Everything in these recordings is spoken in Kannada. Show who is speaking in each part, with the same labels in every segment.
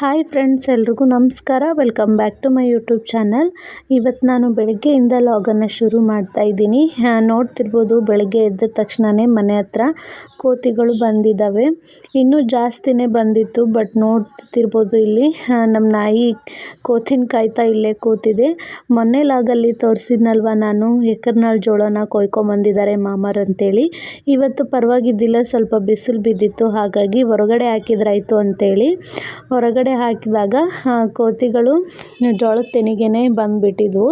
Speaker 1: ಹಾಯ್ ಫ್ರೆಂಡ್ಸ್, ಎಲ್ರಿಗೂ ನಮಸ್ಕಾರ. Welcome back to my YouTube channel. ಇವತ್ತು ನಾನು ಬೆಳಗ್ಗೆಯಿಂದ ಲಾಗನ್ನು ಶುರು ಮಾಡ್ತಾ ಇದ್ದೀನಿ. ನೋಡ್ತಿರ್ಬೋದು, ಬೆಳಗ್ಗೆ ಎದ್ದ ತಕ್ಷಣವೇ ಮನೆ ಹತ್ರ ಕೋತಿಗಳು ಬಂದಿದ್ದಾವೆ. ಇನ್ನೂ ಜಾಸ್ತಿನೇ ಬಂದಿತ್ತು, ಬಟ್ ನೋಡ್ತಿರ್ಬೋದು ಇಲ್ಲಿ ನಮ್ಮ ನಾಯಿ ಕೋತಿನ ಕಾಯ್ತಾ ಇಲ್ಲೇ ಕೂತಿದೆ. ಮೊನ್ನೆ ಲಾಗಲ್ಲಿ ತೋರಿಸಿದ್ನಲ್ವ ನಾನು, ಎಕರ್ನಾಳ್ ಜೋಳನ ಕೊಯ್ಕೊಂಬಂದಿದ್ದಾರೆ ಮಾಮರ್ ಅಂತೇಳಿ. ಇವತ್ತು ಪರವಾಗಿದ್ದಿಲ್ಲ, ಸ್ವಲ್ಪ ಬಿಸಿಲು ಬಿದ್ದಿತ್ತು, ಹಾಗಾಗಿ ಹೊರಗಡೆ ಹಾಕಿದ್ರಾಯ್ತು ಅಂತೇಳಿ. ಹೊರಗಡೆ ಹಾಕಿದಾಗ ಕೋತಿಗಳು ಜೋಳದ ತೆನಿಗೆನೇ ಬಂದುಬಿಟ್ಟಿದ್ವು.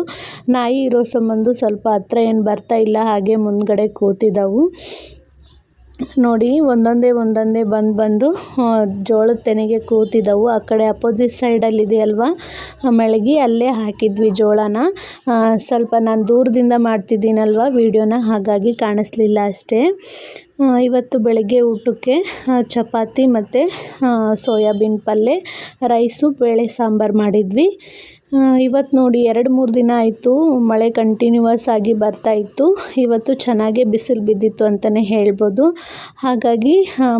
Speaker 1: ನಾಯಿ ಇರೋ ಸಂಬಂಧ ಸ್ವಲ್ಪ ಹತ್ರ ಏನು ಬರ್ತಾ ಇಲ್ಲ, ಹಾಗೆ ಮುಂದುಗಡೆ ಕೂತಿದ್ದವು ನೋಡಿ, ಒಂದೊಂದೇ ಒಂದೊಂದೇ ಬಂದು ಬಂದು ಜೋಳದ ತೆನೆಗೆ ಕೂತಿದ್ದವು ಆ ಕಡೆ ಅಪೋಸಿಟ್ ಸೈಡಲ್ಲಿ ಇದೆಯಲ್ವಾ ಮೆಳಗಿ, ಅಲ್ಲೇ ಹಾಕಿದ್ವಿ ಜೋಳನ. ಸ್ವಲ್ಪ ನಾನು ದೂರದಿಂದ ಮಾಡ್ತಿದ್ದೀನಲ್ವ ವೀಡಿಯೋನ, ಹಾಗಾಗಿ ಕಾಣಿಸ್ಲಿಲ್ಲ ಅಷ್ಟೇ. ಇವತ್ತು ಬೆಳಗ್ಗೆ ಊಟಕ್ಕೆ ಚಪಾತಿ ಮತ್ತು ಸೋಯಾಬೀನ್ ಪಲ್ಯ ರೈಸು, ಬೇಳೆ ಸಾಂಬಾರು ಮಾಡಿದ್ವಿ. ಇವತ್ತು ನೋಡಿ ಎರಡು ಮೂರು ದಿನ ಆಯಿತು, ಮಳೆ ಕಂಟಿನ್ಯೂವಸ್ ಆಗಿ ಬರ್ತಾ ಇತ್ತು. ಇವತ್ತು ಚೆನ್ನಾಗೆ ಬಿಸಿಲು ಬಿದ್ದಿತ್ತು ಅಂತಲೇ ಹೇಳ್ಬೋದು. ಹಾಗಾಗಿ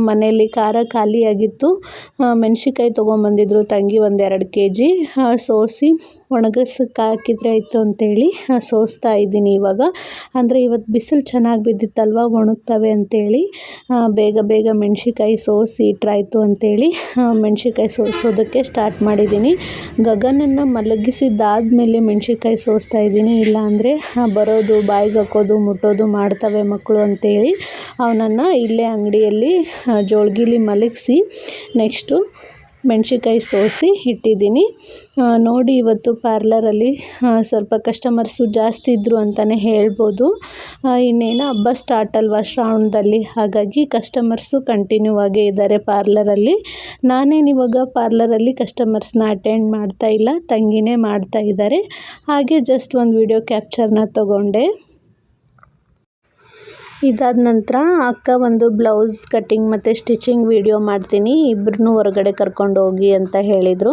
Speaker 1: ಮನೆಯಲ್ಲಿ ಖಾರ ಖಾಲಿಯಾಗಿತ್ತು ಮೆಣಸಿನ್ಕಾಯಿ ತೊಗೊಂಬಂದಿದ್ರು ತಂಗಿ ಒಂದೆರಡು ಕೆ ಜಿ ಸೋಸಿ ಒಣಗಿಸಕ್ಕೆ ಹಾಕಿದ್ರೆ ಆಯಿತು ಅಂತೇಳಿ ಸೋಸ್ತಾ ಇದ್ದೀನಿ ಇವಾಗ. ಅಂದರೆ ಇವತ್ತು ಬಿಸಿಲು ಚೆನ್ನಾಗಿ ಬಿದ್ದಿತ್ತಲ್ವ, ಒಣಗ್ತವೆ ಅಂತೇಳಿ ಬೇಗ ಬೇಗ ಮೆಣಸಿನ್ಕಾಯಿ ಸೋಸಿ ಇಟ್ರಾಯಿತು ಅಂತೇಳಿ ಮೆಣಸಿಕಾಯಿ ಸೋಸೋದಕ್ಕೆ ಸ್ಟಾರ್ಟ್ ಮಾಡಿದ್ದೀನಿ. ಗಗನನ್ನು ಮಲಗಿಸಿದ್ದಾದಮೇಲೆ ಮೆಣಸಿನ್ಕಾಯಿ ಸೋಸ್ತಾ ಇದ್ದೀನಿ. ಇಲ್ಲಾಂದರೆ ಬರೋದು, ಬಾಯಿಗೆ ಹಾಕೋದು, ಮುಟ್ಟೋದು ಮಾಡ್ತವೆ ಮಕ್ಕಳು ಅಂತೇಳಿ ಅವನನ್ನು ಇಲ್ಲೇ ಅಂಗಡಿಯಲ್ಲಿ ಜೋಳ್ಗಿಲಿ ಮಲಗಿಸಿ ನೆಕ್ಸ್ಟು ಮೆಣಸಿನ್ಕಾಯಿ ಸೋಸಿ ಇಟ್ಟಿದ್ದೀನಿ. ನೋಡಿ ಇವತ್ತು ಪಾರ್ಲರಲ್ಲಿ ಸ್ವಲ್ಪ ಕಸ್ಟಮರ್ಸು ಜಾಸ್ತಿ ಇದ್ದರು ಅಂತಲೇ ಹೇಳ್ಬೋದು. ಇನ್ನೇನು ಹಬ್ಬ ಸ್ಟಾರ್ಟ್ ಅಲ್ವಾ ಶ್ರಾವಣದಲ್ಲಿ? ಹಾಗಾಗಿ ಕಸ್ಟಮರ್ಸು ಕಂಟಿನ್ಯೂ ಆಗೇ ಇದ್ದಾರೆ ಪಾರ್ಲರಲ್ಲಿ ನಾನೇನು ಇವಾಗ ಪಾರ್ಲರಲ್ಲಿ ಕಸ್ಟಮರ್ಸ್ನ ಅಟೆಂಡ್ ಮಾಡ್ತಾ ಇಲ್ಲ, ತಂಗಿನೇ ಮಾಡ್ತಾ ಇದ್ದಾರೆ. ಹಾಗೆ ಜಸ್ಟ್ ಒಂದು ವಿಡಿಯೋ ಕ್ಯಾಪ್ಚರ್ನ ತೊಗೊಂಡೆ. ಇದಾದ ನಂತರ ಅಕ್ಕ ಒಂದು ಬ್ಲೌಸ್ ಕಟ್ಟಿಂಗ್ ಮತ್ತು ಸ್ಟಿಚಿಂಗ್ ವಿಡಿಯೋ ಮಾಡ್ತೀನಿ. ಇಬ್ಬರನ್ನೂ ಹೊರಗಡೆ ಕರ್ಕೊಂಡು ಹೋಗಿ ಅಂತ ಹೇಳಿದರು.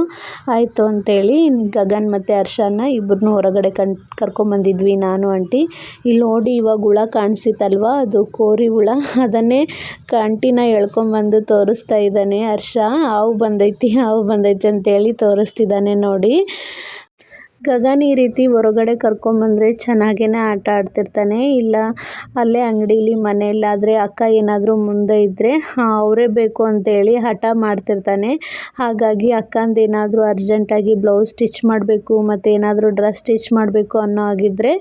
Speaker 1: ಆಯಿತು ಅಂತೇಳಿ ಗಗನ್ ಮತ್ತು ಹರ್ಷನ ಇಬ್ಬರನ್ನೂ ಹೊರಗಡೆ ಕಣ್, ಕರ್ಕೊಂಬಂದಿದ್ವಿ ನಾನು, ಆಂಟಿ. ಇಲ್ಲಿ ನೋಡಿ ಇವಾಗ ಹುಳ ಕಾಣಿಸಿತಲ್ವ ಅದು ಕೋರಿ ಹುಳ. ಅದನ್ನೇ ಕಂಟಿನ ಎಳ್ಕೊಂಬಂದು ತೋರಿಸ್ತಾ ಇದ್ದಾನೆ. ಹರ್ಷ, ಹಾವು ಬಂದೈತಿ ಹಾವು ಬಂದೈತಿ ಅಂತೇಳಿ ತೋರಿಸ್ತಿದ್ದಾನೆ ನೋಡಿ. ಗಗನ್ ಈ ರೀತಿ ಹೊರಗಡೆ ಕರ್ಕೊಂಬಂದರೆ ಚೆನ್ನಾಗೇ ಆಟ ಆಡ್ತಿರ್ತಾನೆ. ಇಲ್ಲ, ಅಲ್ಲೇ ಅಂಗಡೀಲಿ ಮನೆಯಲ್ಲಾದರೆ ಅಕ್ಕ ಏನಾದರೂ ಮುಂದೆ ಇದ್ದರೆ ಅವರೇ ಬೇಕು ಅಂತೇಳಿ ಹಠ ಮಾಡ್ತಿರ್ತಾನೆ. ಹಾಗಾಗಿ ಅಕ್ಕಂದು ಏನಾದರೂ ಅರ್ಜೆಂಟಾಗಿ ಬ್ಲೌಸ್ ಸ್ಟಿಚ್ ಮಾಡಬೇಕು, ಮತ್ತು ಏನಾದರೂ ಡ್ರೆಸ್ ಸ್ಟಿಚ್ ಮಾಡಬೇಕು ಅನ್ನೋ ಆಗಿದ್ದರೆ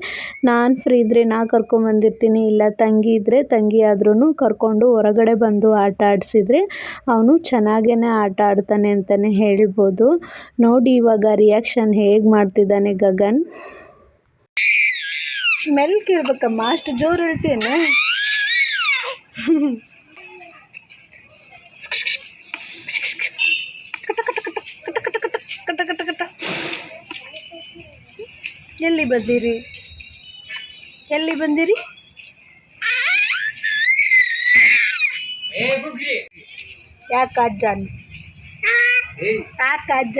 Speaker 1: ನಾನು ಫ್ರೀ ಇದ್ದರೆ ನಾ ಕರ್ಕೊಂಬಂದಿರ್ತೀನಿ ಇಲ್ಲ ತಂಗಿ ಇದ್ದರೆ ತಂಗಿ ಆದ್ರೂ ಕರ್ಕೊಂಡು ಹೊರಗಡೆ ಬಂದು ಆಟ ಆಡಿಸಿದ್ರೆ ಅವನು ಚೆನ್ನಾಗೇ ಆಟ ಆಡ್ತಾನೆ ಅಂತಲೇ ಹೇಳ್ಬೋದು. ನೋಡಿ ಇವಾಗ ರಿಯಾಕ್ಷನ್ ಹೇಗೆ ಮಾಡ್ತಿದ್ದ ಇದ್ದಾನೆ ಗಗನ್. ಸ್ಮೆಲ್ ಕೇಳ್ಬೇಕಮ್ಮ, ಅಷ್ಟು ಜೋರು ಹೇಳ್ತೇನೆ. ಎಲ್ಲಿ ಬಂದಿರಿ? ಎಲ್ಲಿ ಬಂದಿರಿ? ಯಾಕೆ ಅಜ್ಜ? ಯಾಕೆ ಅಜ್ಜ?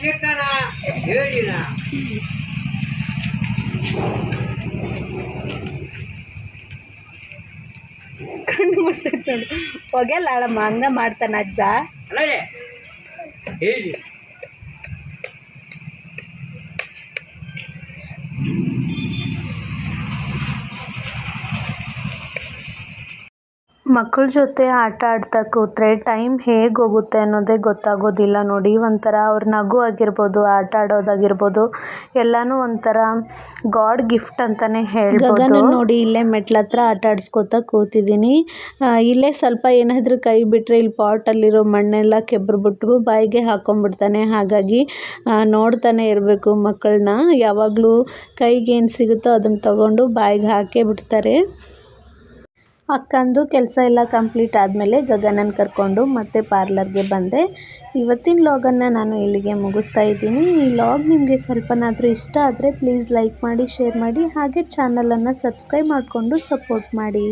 Speaker 2: ಕೀರ್ತನ ಹೇಳಿನ.
Speaker 1: ಕಣ್ಣು ಮುಸ್ತೈತೆ ನೋಡಿ. ಹೊಗೆಲ್ಲ ಅಳಮ್ಮ ಹಂಗ ಮಾಡ್ತಾನ ಅಜ್ಜ.
Speaker 2: ಹೇಳಿ.
Speaker 1: ಮಕ್ಕಳ ಜೊತೆ ಆಟ ಆಡ್ತಾ ಕೂತ್ರೆ ಟೈಮ್ ಹೇಗೆ ಹೋಗುತ್ತೆ ಅನ್ನೋದೇ ಗೊತ್ತಾಗೋದಿಲ್ಲ ನೋಡಿ. ಒಂಥರ ಅವ್ರ ನಗು ಆಗಿರ್ಬೋದು, ಆಟ ಆಡೋದಾಗಿರ್ಬೋದು, ಎಲ್ಲನೂ ಒಂಥರ ಗಾಡ್ ಗಿಫ್ಟ್ ಅಂತಲೇ ಹೇಳ್ಬೋದು. ನೋಡಿ ಇಲ್ಲೇ ಮೆಟ್ಲ ಹತ್ರ ಆಟ ಆಡಿಸ್ಕೋತಾ ಕೂತಿದ್ದೀನಿ. ಇಲ್ಲೇ ಸ್ವಲ್ಪ ಏನಾದರೂ ಕೈ ಬಿಟ್ಟರೆ ಇಲ್ಲಿ ಪಾಟಲ್ಲಿರೋ ಮಣ್ಣೆಲ್ಲ ಕೆಬ್ಬರು ಬಾಯಿಗೆ ಹಾಕೊಂಡ್ಬಿಡ್ತಾನೆ ಹಾಗಾಗಿ ನೋಡ್ತಾನೆ ಇರಬೇಕು ಮಕ್ಕಳನ್ನ ಯಾವಾಗಲೂ ಕೈಗೆ ಸಿಗುತ್ತೋ ಅದನ್ನು ತಗೊಂಡು ಬಾಯಿಗೆ ಹಾಕೇ ಬಿಡ್ತಾರೆ. ಅಕ್ಕಂದು ಕೆಲಸ ಎಲ್ಲ ಕಂಪ್ಲೀಟ್ ಆದಮೇಲೆ ಗಗನನ್ನು ಕರ್ಕೊಂಡು ಮತ್ತೆ ಪಾರ್ಲರ್ಗೆ ಬಂದೆ. ಇವತ್ತಿನ ಲಾಗನ್ನು ನಾನು ಇಲ್ಲಿಗೆ ಮುಗಿಸ್ತಾ ಇದ್ದೀನಿ. ಈ ಲಾಗ್ ನಿಮಗೆ ಸ್ವಲ್ಪನಾದರೂ ಇಷ್ಟ ಆದರೆ ಪ್ಲೀಸ್ ಲೈಕ್ ಮಾಡಿ, ಶೇರ್ ಮಾಡಿ, ಹಾಗೆ ಚಾನಲನ್ನು ಸಬ್ಸ್ಕ್ರೈಬ್ ಮಾಡಿಕೊಂಡು ಸಪೋರ್ಟ್ ಮಾಡಿ.